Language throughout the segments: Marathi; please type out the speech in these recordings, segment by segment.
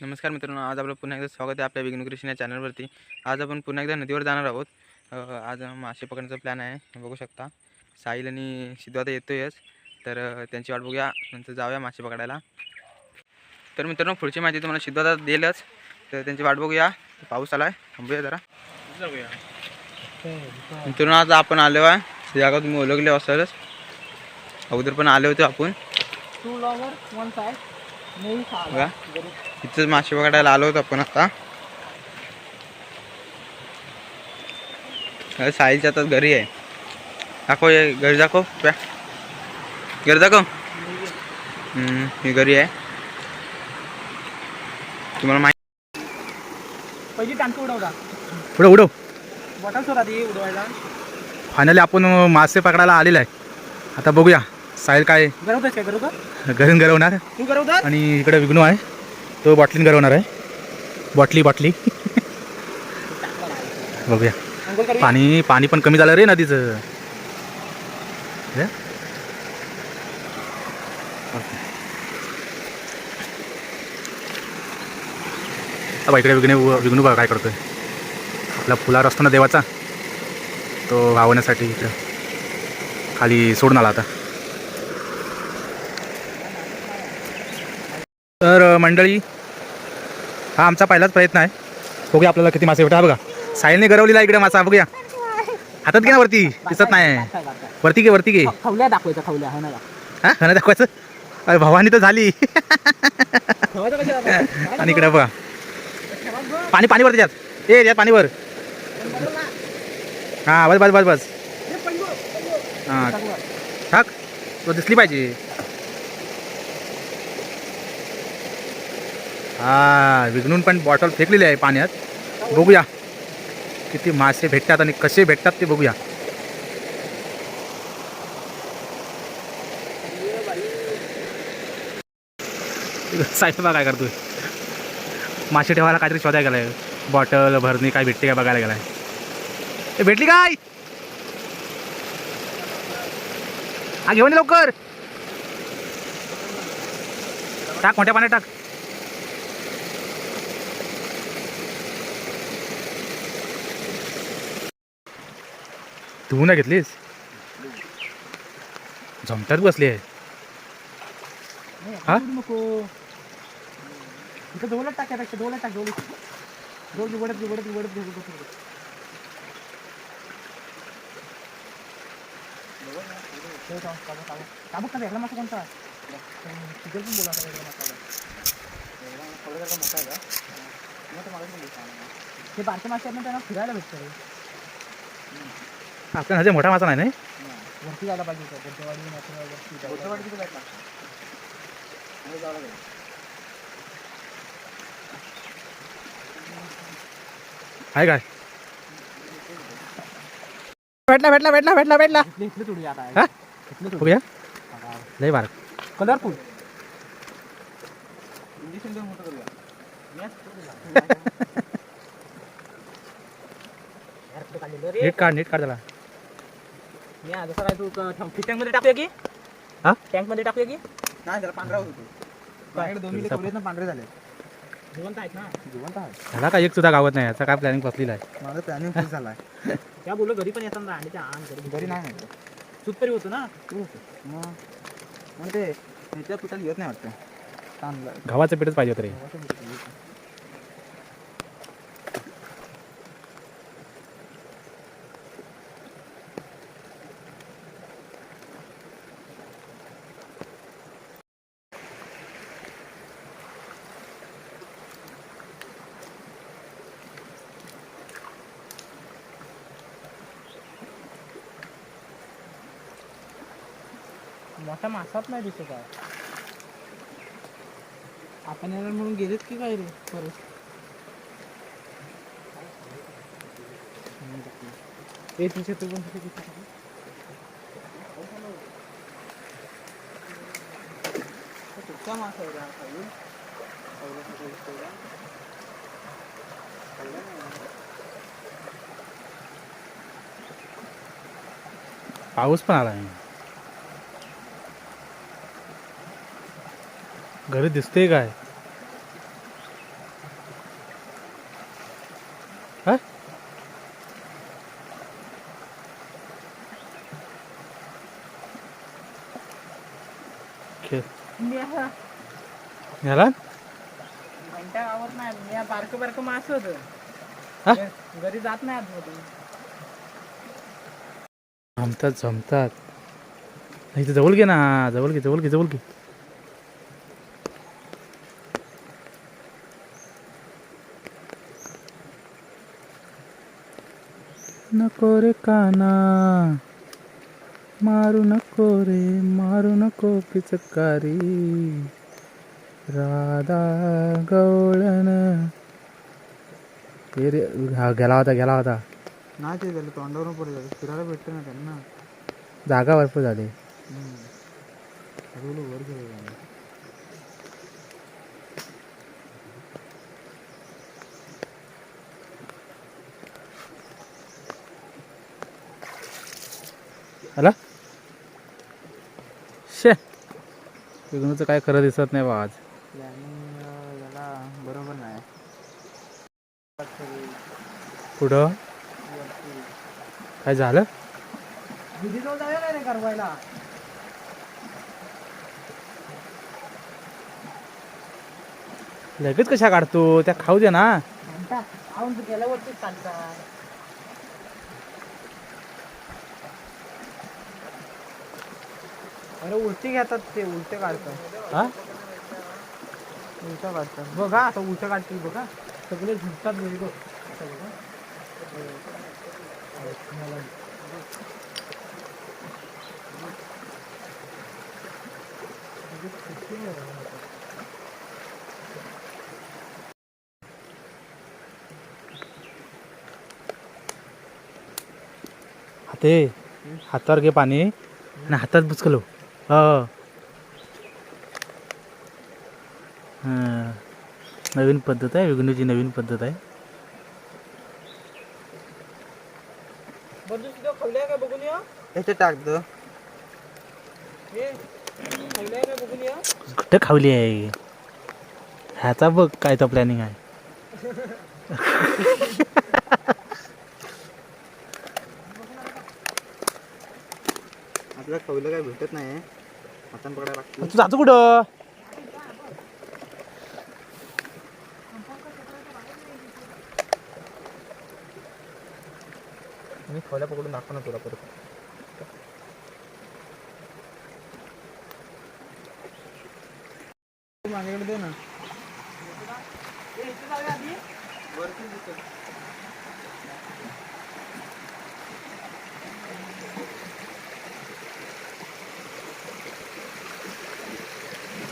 नमस्कार मित्रांनो आज आपलं पुन्हा एकदा स्वागत आहे आपल्या विघ्न कृष्ण या चॅनलवरती. आज आपण पुन्हा एकदा नदीवर जाणार आहोत. आज मासे पकडण्याचा प्लॅन आहे. हे बघू शकता साहिल आणि सिद्धू आता येतोयच. तर त्यांची वाट बघूया. नंतर जाऊया मासे पकडायला. तर मित्रांनो पुढची माहिती तुम्हाला सिद्धू आता देईलच. तर त्यांची वाट बघूया. पाऊस आला आहे थांबूया जरा. मित्रांनो आज आपण आलो आहे. जागा तुम्ही ओळखले असेलच. अगोदर पण आले होते आपण. बघा. इथंच मासे पकडायला आलो होतो आपण आता. अरे साहिलच्या आता घरी आहे. दाखव घरी दाखव प्या. घरी दाखव. हम्म, ही घरी आहे. तुम्हाला माहिती पहिली टांकी उडवला पुढं उडव. बॉटल सोडा ती उडवायला. फायनली आपण मासे पकडायला आलेला आहे. आता बघूया साहिल काय गरवतोस काय गरवतो घरून गरवणार. तू गरवतो आणि इकडे विघ्नू आहे. तो बॉटलीन गरवणार आहे. बॉटली बॉटली. बघूया. पाणी पाणी पण कमी झालं रे नदीचं. हे? इकडे विघ्ने विघ्नू बघा काय करतोय. आपला फुलार असतो ना देवाचा तो वावण्यासाठी इकडं खाली सोडून आला आता. तर मंडळी हा आमचा पहिलाच प्रयत्न आहे. बघूया आपल्याला किती मासे भेटा बघा. साहिलने गरवलेला इकडे मासा बघूया. हातात घे ना वरती. दिसत नाही. वरती घे वरती घे. खवल्या दाखवायचं खवल्या. हो ना हा? दाखवायचं? अरे भवानी तर झाली? आणि इकडे बघा. पाणी पाणी वरती त्यात ए त्यात पाणी वर हा बस बस बस बस. हे. हा टाकू दिसली पाहिजे. हा विघ्नून पण बॉटल फेकलेली आहे पाण्यात. बघूया. किती मासे भेटतात आणि कसे भेटतात ते बघूया. साहेब बघा काय करतोय. मासे ठेवायला काहीतरी शोधायला गेलाय. बॉटल भरणी काय भेटते काय बघायला गेलाय. ते भेटली काय? हा घेऊन लवकर. टाक मोठ्या पाण्यात टाक. तू ना घेतलीस? झमट्यात बसली. आहे हा? नको. इथं टाकायपेक्षा जवळच टाक जवळ जवळ उघडत उघडत उघडत उघडत काबू का वेगळा मासा कोणता? पण बोला वेगळा मासा हे बारके मासे आहेत ना त्यांना फिरायला भेटतं आपल्या ह्याच्या मोठा मासा नाही नाही? वरती जायला पाहिजे होतं. गोटेवाडी नसलं वरती गोटेवाडी किती भेटला आहे काय? भेटला भेटला भेटला भेटला भेटला. बघूया. लय बार. कलरफुल. नीट काढ नीट काढ त्याला. जसं काय तू टँकमध्ये टाकूया की? हा? टँकमध्ये टाकूया की? नाही त्याला पांढरा होतो माझ्याकडे ना पांढरे झाले जिवंत आहेत ना? जिवंत आहे ह्याला काय एक सुद्धा गावत नाही? याचा काय प्लॅनिंग बसलेला आहे? माझं प्लॅनिंग फुल झाला आहे. त्या बोललो घरी पण येतात ना आणि त्या आण घरी. घरी नाही सुतपरी होतो ना? मग मग ते त्याच्या पिठाला येत नाही वाटतं. तांदळा गव्हाचं पीठच पाहिजे होतं रे. मोठा मासाच नाही दिसत आहे. आपण येणार म्हणून गेलेत की काय रे? परत? ए तिथे तू पण कुठचा मासा आहे हा नाही. पाऊस पण आला आहे घरी दिसते काय? खेळ. मास होत. घरी जात नाही जमतात जमतात. नाही तर जवळ घे ना. जवळ घे जवळ घे जवळ घे. नको रे काना. मारू नको रे मारू नको पिचकारी. राधा गवळण. हे रे हा गेला होता गेला होता. नाही ते झालं तोंडावरून पडत फिरायला भेटतं ना त्यांना. जागा भरपूर झाली. वर गेलं आला शे. विघ्नूचं काय खरं दिसत नाही बा आज. बरोबर नाही कुठं काय झालं? करवायला लगेच कशा काढतो? त्या खाऊ दे ना. घंटा आवून तू अरे उलटी घेतात ते उलटे काढतात. हा? उलटा काढतात. बघा आता उलटा काढतील बघा सगळे झुकतात घरी बघ असं बघा. हाते हातावर घे पाणी. आणि हातात बुचकलो. हो. हां. नवीन पद्धत आहे विघ्नूची नवीन पद्धत आहे. बंधू तुझं खवलंय का बघून या? याच्यात टाकतो हे खवलंय का बघून या? कुठं खावली आहे ह्याचा बघ काय तो प्लॅनिंग आहे. आपल्याला खवलं काय भेटत नाही. हातान पकडायला लागतं. तू जातो कुठं? मी खवल्या पकडून दाखव ना तुला परत माझ्याकडे दे ना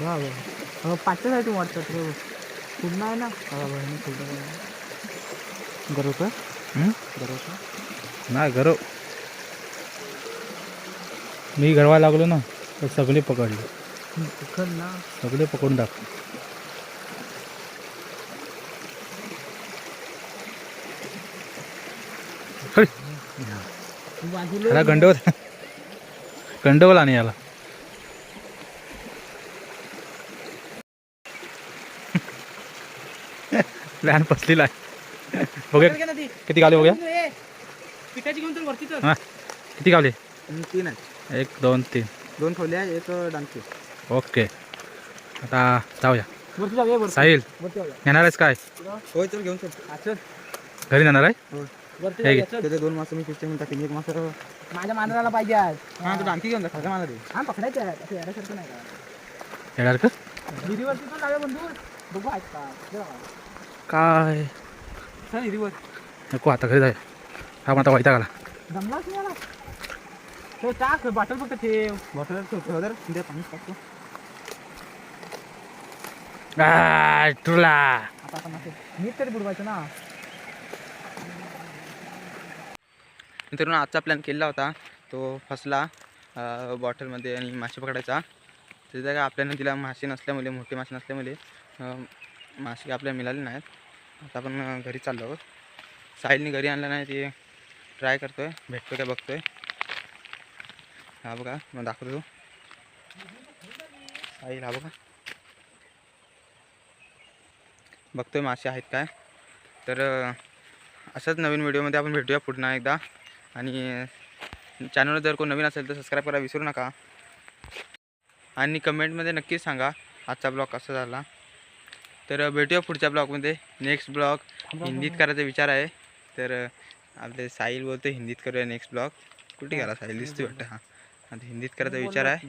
पाचच्या साठी वाटतात रे खूप नाही ना? बहिणी खूप बरोबर नाही गरव. मी गरवायला लागलो ना तर सगळे पकडले. चिकन ना. सगळे पकडून टाक. याला गंडवल गंडवल आणि याला. प्लॅन फसलेला आहे. बघूया. किती गावले बघूया? ए, पिठाची घेऊन तर वरती चल हां. किती गावले? तीन आहे एक दोन तीन. दोन खवल्या एक डांगची ओके. आता जाऊया. वरती जाऊया वरती. साहिल वरती जाऊया. येणार आहेस काय? होय चल घेऊन चल. चल. घरी जाणार आहे? हे दोन मासे मी सिस्टम टाकेन. एक मासा माझ्या मांजराला पाहिजे आज. हा तू डांगकी घेऊन जा मला दे हा पकडायचं आहे. येण्यासारखं नाही. का येणार का पण बंधू बघू. काय? नको आता घरी जाऊया हा आता वाईटा आला. टाक बॉटल फक्त ठेव. बॉटल पाणी टाकतो तुला. नीट तरी बुडवायचं ना. मित्रांनो आजचा प्लॅन केलेला होता. तो फसला बॉटलमध्ये आणि मासे पकडायचा. त्याच्या काय आपल्याला तिला मासे नसल्यामुळे मोठे मासे नसल्यामुळे मासे आपल्याला मिळाले नाहीत. आता आपण घरी चाललो आहोत. साहिलने घरी आणलं नाही ते ट्राय करतो आहे भेटतो काय बघतो आहे हा बघा मग दाखवतो. साहिल हा बघा. बघतोय मासे आहेत काय. तर असंच अशाच नवीन व्हिडिओमध्ये आपण भेटूया पुन्हा एकदा. आणि चॅनलवर जर कोण नवीन असेल तर सबस्क्राईब करायला विसरू नका. आणि कमेंटमध्ये नक्कीच सांगा आजचा ब्लॉग कसा झाला. तर भेटूया पुढच्या ब्लॉगमध्ये. नेक्स्ट ब्लॉग हिंदीत करायचा विचार आहे. तर आपले साहिल बोलतो हिंदीत करूया नेक्स्ट ब्लॉग. कुठे गेला साहिल? दिसतो वाटतं. हां. आता हिंदीत करायचा विचार आहे.